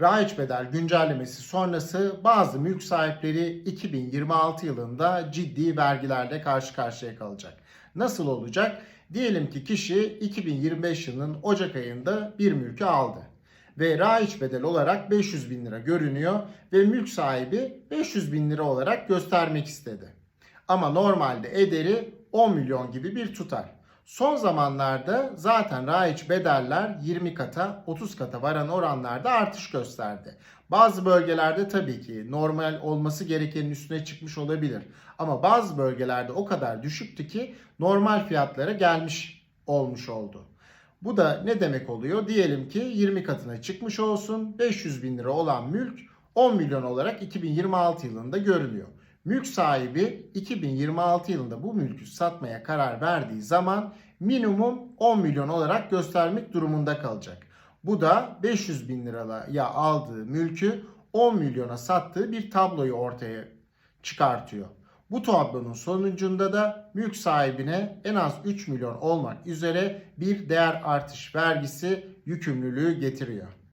Raiç bedel güncellemesi sonrası bazı mülk sahipleri 2026 yılında ciddi vergilerle karşı karşıya kalacak. Nasıl olacak? Diyelim ki kişi 2025 yılının Ocak ayında bir mülkü aldı ve raiç bedel olarak 500 bin lira görünüyor ve mülk sahibi 500 bin lira olarak göstermek istedi. Ama normalde ederi 10 milyon gibi bir tutar. Son zamanlarda zaten raiç bedeller 20 kata 30 kata varan oranlarda artış gösterdi. Bazı bölgelerde tabii ki normal olması gerekenin üstüne çıkmış olabilir. Ama bazı bölgelerde o kadar düşüktü ki normal fiyatlara gelmiş olmuş oldu. Bu da ne demek oluyor? Diyelim ki 20 katına çıkmış olsun 500 bin lira olan mülk 10 milyon olarak 2026 yılında görülüyor. Mülk sahibi 2026 yılında bu mülkü satmaya karar verdiği zaman minimum 10 milyon olarak göstermek durumunda kalacak. Bu da 500 bin liraya aldığı mülkü 10 milyona sattığı bir tabloyu ortaya çıkartıyor. Bu tablonun sonucunda da mülk sahibine en az 3 milyon olmak üzere bir değer artış vergisi yükümlülüğü getiriyor.